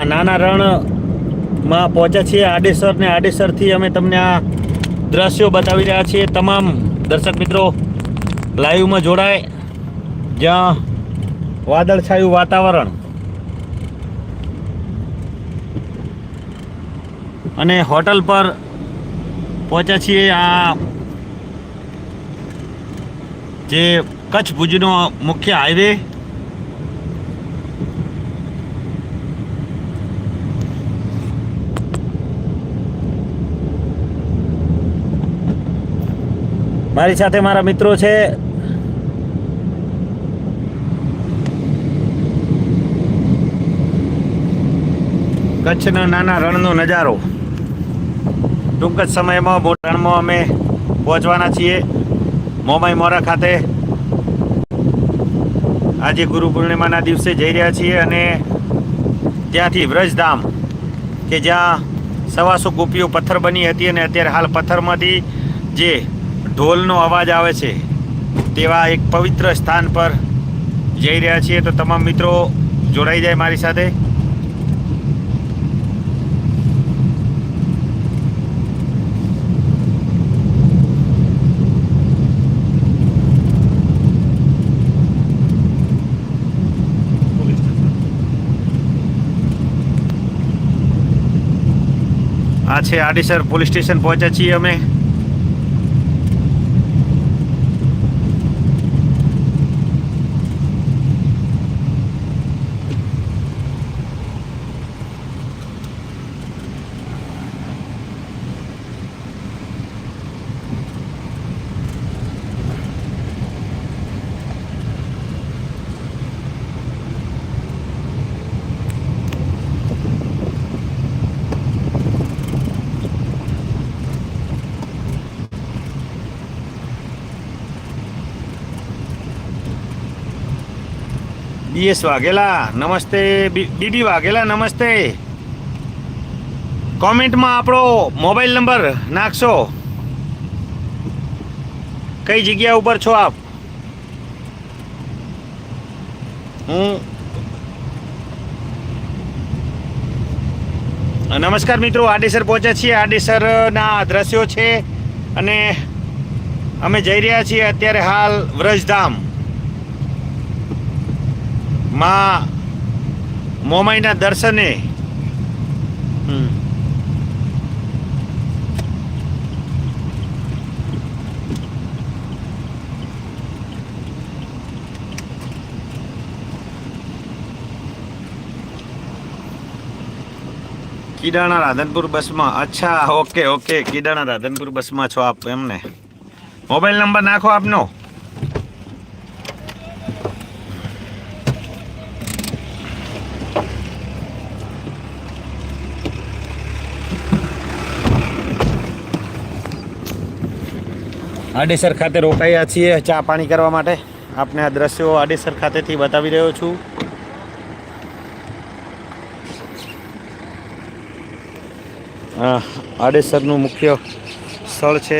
આ નાના રણમાં પહોંચ્યા છીએ. આડેસર ને આડેસરથી અમે તમને આ દ્રશ્યો બતાવી રહ્યા છીએ. તમામ દર્શક મિત્રો, લાઈવમાં જોડાય. જ્યાં વાદળછાયું વાતાવરણ અને હોટલ પર પહોંચ્યા છીએ. આ જે કચ્છ ભુજનો મુખ્ય હાઈવે મારી સાથે મારા મિત્રો છે. કચ્છના નાના રણનો નજારો. ટૂંક જ સમયમાં રણમાં અમે પહોંચવાના છીએ મોમાઈ મોરા ખાતે. આજે ગુરુ પૂર્ણિમાના દિવસે જઈ રહ્યા છીએ અને ત્યાંથી વ્રજધામ, કે જ્યાં સવાસો ગોપીઓ પથ્થર બની હતી અને અત્યારે હાલ પથ્થરમાંથી જે ઢોલનો અવાજ આવે છે. તેવા એક પવિત્ર સ્થાન પર જઈ રહ્યા છીએ તો તમામ મિત્રો જોડાઈ જાય મારી સાથે. આ છે આડીસર પોલીસ સ્ટેશન પહોંચ્યા છીએ અમે. બીએસ વાઘેલા, નમસ્તે. બીબી વાઘેલા, નમસ્તે. કોમેન્ટમાં આપણો મોબાઈલ નંબર નાખશો. કઈ જગ્યા ઉપર છો આપ? હું નમસ્કાર મિત્રો આડેસર પહોંચ્યા છીએ. આડેસરના દ્રશ્યો છે અને અમે જઈ રહ્યા છીએ અત્યારે હાલ વ્રજધામ. માં મોમાઈના દર્શને. કીડાણા રાધનપુર બસમાં. અચ્છા ઓકે ઓકે. કીડાણા રાધનપુર બસમાં છો આપ એમને. મોબાઈલ નંબર નાખો આપનો. આડેસર ખાતે રોકાયા છીએ ચા પાણી કરવા માટે. આપને આ દ્રશ્યો આડેસર ખાતેથી બતાવી રહ્યો છું. આડેસરનું મુખ્ય સ્થળ છે